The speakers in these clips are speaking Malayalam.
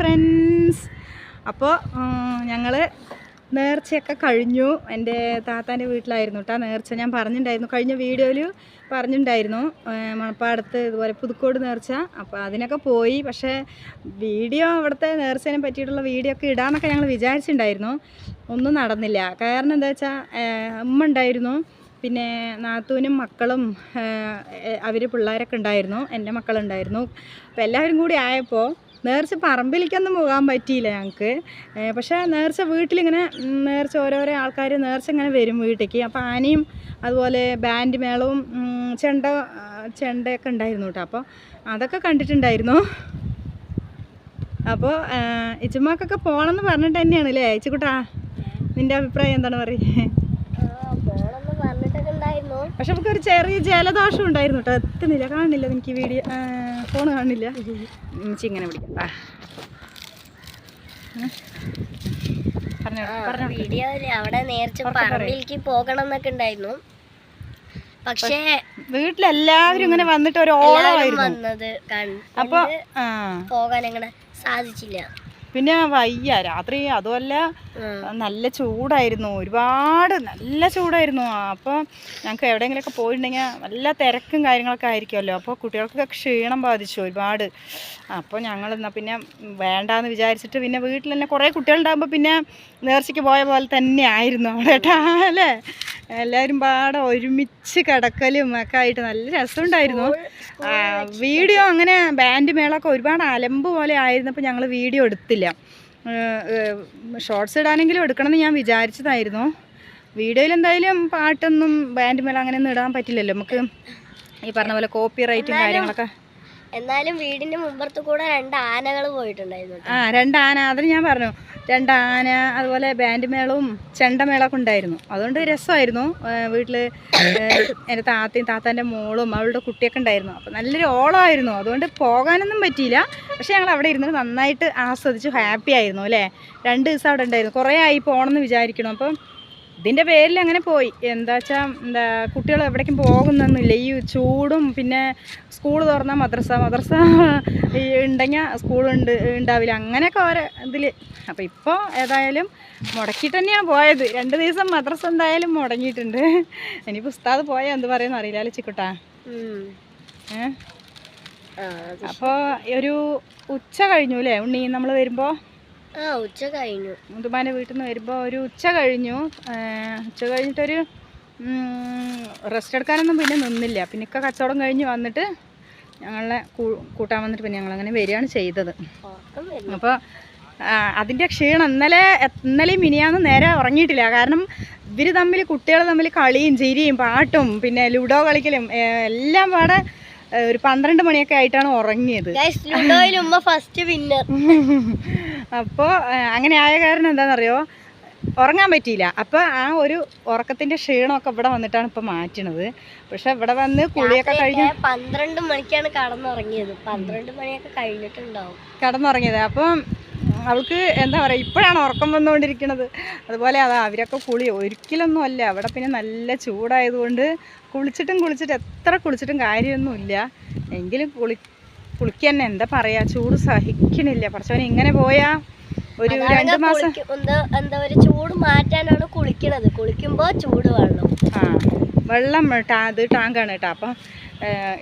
ഫ്രണ്ട്സ്. അപ്പോൾ ഞങ്ങൾ നേർച്ചയൊക്കെ കഴിഞ്ഞു. എന്റെ താത്താന്റെ വീട്ടിലായിരുന്നു കേട്ടോ നേർച്ച. ഞാൻ പറഞ്ഞിട്ടുണ്ടായിരുന്നു കഴിഞ്ഞ വീഡിയോയിൽ പറഞ്ഞിട്ടുണ്ടായിരുന്നു മണപ്പാടത്ത് ഇതുപോലെ പുതുക്കോട് നേർച്ച. അപ്പോൾ അതിനൊക്കെ പോയി. പക്ഷേ വീഡിയോ അവിടുത്തെ നേർച്ചേനെ പറ്റിയിട്ടുള്ള വീഡിയോ ഒക്കെ ഇടാമെന്നൊക്കെ ഞങ്ങൾ വിചാരിച്ചിട്ടുണ്ടായിരുന്നു ഒന്നും നടന്നില്ല. കാരണം എന്താ വെച്ചാൽ അമ്മ ഉണ്ടായിരുന്നു പിന്നെ നാത്തൂനും മക്കളും അവർ പിള്ളേരൊക്കെ ഉണ്ടായിരുന്നു എന്റെ മക്കളുണ്ടായിരുന്നു. അപ്പോൾ എല്ലാവരും കൂടി ആയപ്പോൾ നേർച്ച പറമ്പിലേക്കൊന്നും പോകാൻ പറ്റിയില്ല ഞങ്ങൾക്ക്. പക്ഷേ നേർച്ച വീട്ടിലിങ്ങനെ നേർച്ച ഓരോരോ ആൾക്കാർ നേർച്ച ഇങ്ങനെ വരും വീട്ടിലേക്ക്. അപ്പോൾ ആനയും അതുപോലെ ബാൻഡ് മേളവും ചെണ്ട ചെണ്ടയൊക്കെ ഉണ്ടായിരുന്നു കേട്ടോ. അപ്പോൾ അതൊക്കെ കണ്ടിട്ടുണ്ടായിരുന്നു. അപ്പോൾ ഇച്ചുമാക്കൊക്കെ പോകണമെന്ന് പറഞ്ഞിട്ട് തന്നെയാണ് അല്ലേ? ഇച്ചുകുട്ടാ നിന്റെ അഭിപ്രായം എന്താണ്? പറയുക പക്ഷെ നമുക്ക് ഒരു ചെറിയ ജലദോഷം ഉണ്ടായിരുന്നു കേട്ടോ. എത്തുന്നില്ല. കാണുന്നില്ല എനിക്ക് വീഡിയോ ഫോൺ കാണുന്നില്ല. മിച്ചി ഇങ്ങനെ പിടിക്കാം ആ. ഉം. പറഞ്ഞോ പറഞ്ഞോ. വീഡിയോ അവിടെ നേർച്ച. പറമ്പിലേക്ക് പോകണം എന്നൊക്കെ ഉണ്ടായിരുന്നു. പക്ഷേ വീട്ടിലെല്ലാവരും ഇങ്ങനെ വന്നിട്ട് ഒരു ഓളമായിരുന്നു. വന്നത് അപ്പൊ പോകാൻ അങ്ങനെ സാധിച്ചില്ല. പിന്നെ വയ്യ. രാത്രി അതുമല്ല നല്ല ചൂടായിരുന്നു. ഒരുപാട് നല്ല ചൂടായിരുന്നു. അപ്പോൾ ഞങ്ങൾക്ക് എവിടെയെങ്കിലുമൊക്കെ പോയിട്ടുണ്ടെങ്കിൽ നല്ല തിരക്കും കാര്യങ്ങളൊക്കെ ആയിരിക്കുമല്ലോ. അപ്പോൾ കുട്ടികൾക്കൊക്കെ ക്ഷീണം ബാധിച്ചു ഒരുപാട്. അപ്പോൾ ഞങ്ങൾ എന്നാൽ പിന്നെ വേണ്ടാന്ന് വിചാരിച്ചിട്ട് പിന്നെ വീട്ടിൽ തന്നെ കുറേ കുട്ടികളുണ്ടാകുമ്പോൾ പിന്നെ നേർച്ചയ്ക്ക് പോയ പോലെ തന്നെ ആയിരുന്നു അവിടെ കേട്ടാ അല്ലേ? എല്ലാവരും പാടെ ഒരുമിച്ച് കിടക്കലും ഒക്കെ ആയിട്ട് നല്ല രസമുണ്ടായിരുന്നു. വീഡിയോ അങ്ങനെ ബാൻഡ് മേളൊക്കെ ഒരുപാട് അലമ്പ് പോലെ ആയിരുന്നപ്പോൾ ഞങ്ങൾ വീഡിയോ എടുത്തില്ല. ഷോർട്സ് ഇടാനെങ്കിലും എടുക്കണമെന്ന് ഞാൻ വിചാരിച്ചതായിരുന്നു. വീഡിയോയിൽ എന്തായാലും പാട്ടൊന്നും ബാൻഡ് മേള അങ്ങനെയൊന്നും ഇടാൻ പറ്റില്ലല്ലോ. നമുക്ക് ഈ പറഞ്ഞ പോലെ കോപ്പി റൈറ്റും കാര്യങ്ങളൊക്കെ എന്നാലും വീടിന്റെ മുമ്പത്ത് കൂടെ രണ്ട് ആനകൾ പോയിട്ടുണ്ടായിരുന്നു ആ രണ്ട് ആന. അതിന് ഞാൻ പറഞ്ഞു. രണ്ട് ആന അതുപോലെ ബാൻഡ് മേളവും ചെണ്ടമേളൊക്കെ ഉണ്ടായിരുന്നു. അതുകൊണ്ട് രസമായിരുന്നു. വീട്ടിൽ എന്റെ താത്തയും താത്താന്റെ മോളും അവളുടെ കുട്ടിയൊക്കെ ഉണ്ടായിരുന്നു. അപ്പോൾ നല്ലൊരു ഓളമായിരുന്നു. അതുകൊണ്ട് പോകാനൊന്നും പറ്റിയില്ല. പക്ഷെ ഞങ്ങൾ അവിടെ ഇരുന്ന് നന്നായിട്ട് ആസ്വദിച്ചു ഹാപ്പി ആയിരുന്നു അല്ലേ? രണ്ട് ദിവസം അവിടെ ഉണ്ടായിരുന്നു. കുറേ ആയി പോകണമെന്ന് വിചാരിക്കണം. അപ്പം ഇതിന്റെ പേരിൽ അങ്ങനെ പോയി. എന്താ വെച്ചാൽ എന്താ കുട്ടികൾ എവിടേക്കും പോകുന്നൊന്നുമില്ല. ഈ ചൂടും പിന്നെ സ്കൂൾ തുറന്നാൽ മദ്രസ മദ്രസ ഈ ഉണ്ടെങ്കിൽ സ്കൂളുണ്ട് ഉണ്ടാവില്ല. അങ്ങനെയൊക്കെ ഓരോ ഇതിൽ അപ്പോൾ ഇപ്പോൾ ഏതായാലും മുടക്കിയിട്ട് തന്നെയാണ് പോയത്. രണ്ട് ദിവസം മദ്രസ എന്തായാലും മുടങ്ങിയിട്ടുണ്ട്. ഇനി ഉസ്താദ് പോയാൽ എന്ത് പറയുന്ന അറിയില്ല അല്ലേ ചിക്കുട്ടാ? അപ്പോൾ ഒരു ഉച്ച കഴിഞ്ഞു അല്ലേ? ഉണ്ണി നമ്മൾ വരുമ്പോൾ ആ ഉച്ച കഴിഞ്ഞു. മുതുമാന്റെ വീട്ടിൽ നിന്ന് വരുമ്പോൾ ഒരു ഉച്ച കഴിഞ്ഞു. ഉച്ച കഴിഞ്ഞിട്ടൊരു റെസ്റ്റ് എടുക്കാനൊന്നും പിന്നെ നിന്നില്ല. പിന്നെ ഇക്ക കച്ചവടം കഴിഞ്ഞ് വന്നിട്ട് ഞങ്ങളെ കൂട്ടാൻ വന്നിട്ട് പിന്നെ ഞങ്ങളങ്ങനെ വരികയാണ് ചെയ്തത്. അപ്പോൾ അതിന്റെ ക്ഷീണം ഇന്നലെ ഇന്നലെയും മിനിയാന്ന് നേരെ ഉറങ്ങിയിട്ടില്ല. കാരണം ഇവർ തമ്മിൽ കുട്ടികൾ തമ്മിൽ കളിയും ചിരിയും പാട്ടും പിന്നെ ലുഡോ കളിക്കലും എല്ലാം പാടെ ഒരു പന്ത്രണ്ട് മണിയൊക്കെ ആയിട്ടാണ് ഉറങ്ങിയത്. ഉമ്മ ഫസ്റ്റ് വിന്നർ അപ്പോൾ അങ്ങനെ ആയ കാരണം എന്താണെന്നറിയോ? ഉറങ്ങാൻ പറ്റിയില്ല. അപ്പോൾ ആ ഒരു ഉറക്കത്തിന്റെ ക്ഷീണമൊക്കെ ഇവിടെ വന്നിട്ടാണ് ഇപ്പോൾ മാറ്റണത്. പക്ഷെ ഇവിടെ വന്ന് കുളിയൊക്കെ കഴിഞ്ഞ് പന്ത്രണ്ട് മണിക്കാണ് കടന്നുറങ്ങിയത്. പന്ത്രണ്ട് മണിയൊക്കെ കഴിഞ്ഞിട്ടുണ്ടാവും. കടന്നുറങ്ങിയത്. അപ്പം അവൾക്ക് എന്താ പറയുക ഇപ്പോഴാണ് ഉറക്കം വന്നുകൊണ്ടിരിക്കുന്നത്. അതുപോലെ അതാ അവരൊക്കെ കുളി ഒരിക്കലൊന്നും അല്ല. അവിടെ പിന്നെ നല്ല ചൂടായതുകൊണ്ട് കുളിച്ചിട്ടും കുളിച്ചിട്ട് എത്ര കുളിച്ചിട്ടും കാര്യമൊന്നുമില്ല. എങ്കിലും കുളി കുളിക്കാൻ തന്നെ എന്താ പറയുക ചൂട് സഹിക്കണില്ല. കുറച്ചവന് ഇങ്ങനെ പോയാൽ ഒരു രണ്ട് മാസം എന്താ എന്താ ഒരു ചൂട് മാറ്റാനാണ് കുളിക്കണത്. കുളിക്കുമ്പോൾ ചൂട് വെള്ളം ആ വെള്ളം ടാ ഇത് ടാങ്കാണ് കേട്ടോ അപ്പം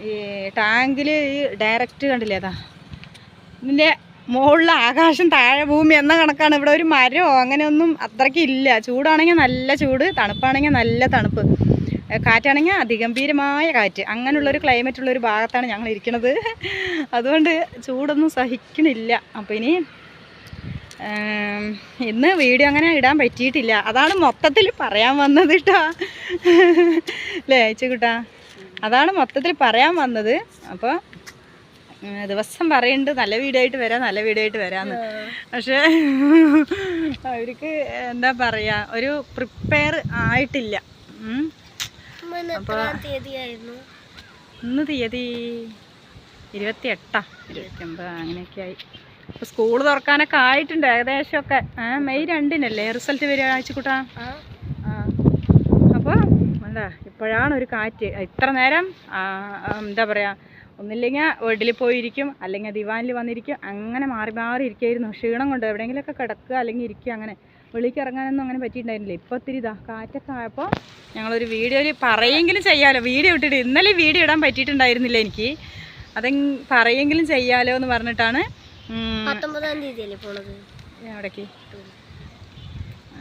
ഈ ടാങ്കിൽ ഈ ഡയറക്റ്റ് കണ്ടില്ലേ അതാ ഇതിന്റെ മുകളിൽ ആകാശം താഴെ ഭൂമി എന്ന കണക്കാണ്. ഇവിടെ ഒരു മരമോ അങ്ങനെയൊന്നും അത്രയ്ക്ക് ഇല്ല. ചൂടാണെങ്കിൽ നല്ല ചൂട് തണുപ്പാണെങ്കിൽ നല്ല തണുപ്പ്. കാറ്റാണെങ്കിൽ അതിഗംഭീരമായ കാറ്റ്. അങ്ങനെയുള്ളൊരു ക്ലൈമറ്റ് ഉള്ളൊരു ഭാഗത്താണ് ഞങ്ങൾ ഇരിക്കുന്നത്. അതുകൊണ്ട് ചൂടൊന്നും സഹിക്കണില്ല. അപ്പോൾ ഇനി ഇന്ന് വീഡിയോ അങ്ങനെ ഇടാൻ പറ്റിയിട്ടില്ല. അതാണ് മൊത്തത്തിൽ പറയാൻ വന്നത് കേട്ടോ. അല്ലേ അയച്ചു അയച്ചുകൂട്ടാ അതാണ് മൊത്തത്തിൽ പറയാൻ വന്നത്. അപ്പോൾ ദിവസം പറയുന്നുണ്ട് നല്ല വീഡിയോ ആയിട്ട് വരാം നല്ല വീഡിയോ ആയിട്ട് വരാമെന്ന് പക്ഷേ അവർക്ക് എന്താ പറയാ ഒരു പ്രിപ്പയർ ആയിട്ടില്ല. ഉമ്മ ഇന്ന് തീയതി ഇരുപത്തി എട്ടാ ഇരുപത്തിയൊമ്പത് അങ്ങനെയൊക്കെ ആയി അപ്പോൾ സ്കൂൾ തുറക്കാനൊക്കെ ആയിട്ടുണ്ട് ഏകദേശം ഒക്കെ മെയ് രണ്ടിനല്ലേ റിസൾട്ട് വരിക ആഴ്ചക്കൂട്ടാ? അപ്പോൾ അല്ല ഇപ്പോഴാണ് ഒരു കാറ്റ്. ഇത്ര നേരം എന്താ പറയുക ഒന്നില്ലെങ്കിൽ വീട്ടിൽ പോയിരിക്കും അല്ലെങ്കിൽ ദിവാനിൽ വന്നിരിക്കും അങ്ങനെ മാറി മാറി ഇരിക്കുകയായിരുന്നു ക്ഷീണം കൊണ്ട് എവിടെയെങ്കിലുമൊക്കെ കിടക്കുക അല്ലെങ്കിൽ ഇരിക്കുക അങ്ങനെ. വെളിക്ക് ഇറങ്ങാനൊന്നും അങ്ങനെ പറ്റിയിട്ടുണ്ടായിരുന്നില്ല. ഇപ്പോൾ ഒത്തിരി ഇതാ കാറ്റൊക്കെ ആയപ്പോൾ ഞങ്ങളൊരു വീഡിയോയിൽ പറയെങ്കിലും ചെയ്യാമല്ലോ വീഡിയോ ഇട്ടിട്ട് ഇന്നലെ വീഡിയോ ഇടാൻ പറ്റിയിട്ടുണ്ടായിരുന്നില്ല എനിക്ക്. അതെ പറയെങ്കിലും ചെയ്യാലോ എന്ന് പറഞ്ഞിട്ടാണ് പത്തൊമ്പതാം തീയതി അല്ലേ പോണത്? എവിടേക്ക്?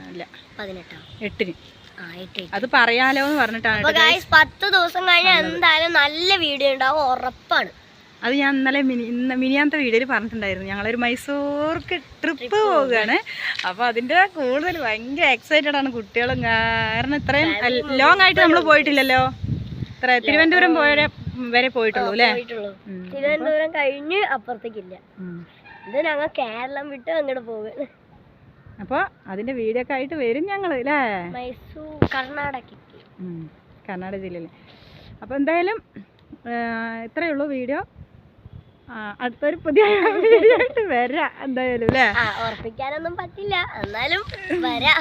അല്ല. പതിനെട്ടാം. എട്ടിന്. അത് പറയാലോ എന്ന് പറഞ്ഞിട്ടാണ് പത്ത് ദിവസം കഴിഞ്ഞാൽ എന്തായാലും നല്ല വീഡിയോ ഉണ്ടാവും ഉറപ്പാണ്. അത് ഞാൻ ഇന്നലെ മിനി ഇന്ന് മിനിയാത്ത വീഡിയോയിൽ പറഞ്ഞിട്ടുണ്ടായിരുന്നു. ഞങ്ങളൊരു മൈസൂർക്ക് ട്രിപ്പ് പോവുകയാണ്. അപ്പോൾ അതിന്റെ കൂടുതൽ ഭയങ്കര എക്സൈറ്റഡ് ആണ് കുട്ടികളും. കാരണം ഇത്രയും ലോങ് ആയിട്ട് നമ്മൾ പോയിട്ടില്ലല്ലോ. ഇത്ര തിരുവനന്തപുരം പോയ വരെ പോയിട്ടുള്ളൂ അല്ലേ? തിരുവനന്തപുരം കഴിഞ്ഞ് അപ്പുറത്തേക്കില്ല. ഇത് ഞങ്ങൾ കേരളം വിട്ട് അങ്ങോട്ട് പോകുന്നത് അപ്പോൾ അതിന്റെ വീഡിയോ ഒക്കെ ആയിട്ട് വരും ഞങ്ങൾ അല്ലേ മൈസൂർ കർണാടകയ്ക്ക്. ഉം. കർണാടക ജില്ലയിൽ അപ്പോൾ എന്തായാലും ഇത്രയേ ഉള്ളൂ വീഡിയോ അടുത്തൊരു പുതിയ വീഡിയോ ആയിട്ട് വരാം എന്തായാലും അല്ലേ ഉറപ്പിക്കാനൊന്നും പറ്റില്ല. എന്നാലും വരാം.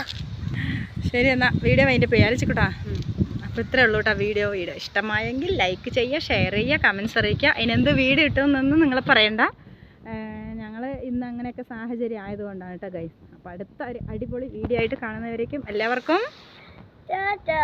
ശരി എന്നാ വീഡിയോ അതിന്റെ പേരച്ചിക്കോട്ടാ അപ്പോൾ ഇത്രേ ഉള്ളൂ കേട്ടോ വീഡിയോ വീഡിയോ ഇഷ്ടമായെങ്കിൽ ലൈക്ക് ചെയ്യുക ഷെയർ ചെയ്യുക കമൻസ് അറിയിക്കുക. അതിനെന്ത് വീഡിയോ ഇട്ടുമെന്നൊന്നും നിങ്ങൾ പറയണ്ട. ഇന്ന് അങ്ങനെയൊക്കെ സാഹചര്യം ആയതുകൊണ്ടാണ് കേട്ടോ ഗൈസ് അപ്പോൾ അടുത്ത ഒരു അടിപൊളി വീഡിയോ ആയിട്ട് കാണുന്നവരേക്കും എല്ലാവർക്കും ടാറ്റാ